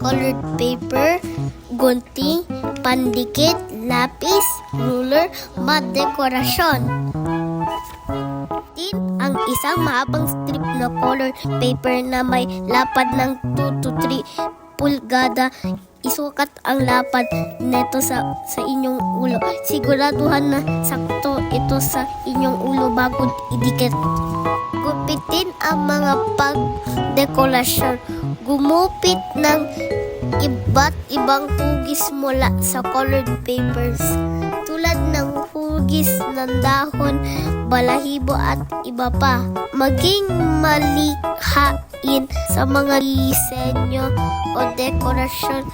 colored paper, gunting, pandikit, lapis, ruler, mat dekorasyon. Tin, ang isang mahabang strip na colored paper na may lapad ng 2 to 3 pulgada. Isukat ang lapad neto sa sa inyong ulo. Siguraduhan na sakto ito sa inyong ulo bago idikit. Gupitin ang mga pagdekorasyon. Gumupit ng iba't ibang hugis mula sa colored papers tulad ng hugis ng dahon, balahibo at iba pa. Maging malikhain sa mga disenyo o dekorasyon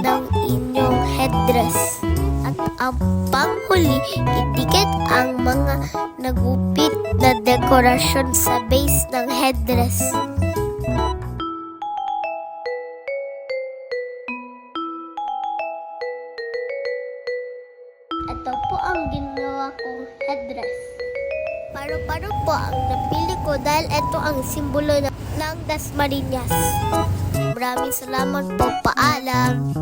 ng inyong headdress. At ang panghuli, nagupit na dekorasyon sa base ng headdress. Ito po ang ginawa kong headdress. Paru-paro po ang napili ko dahil ito ang simbolo ng, ng Dasmariñas. Maraming salamat po. Paalam.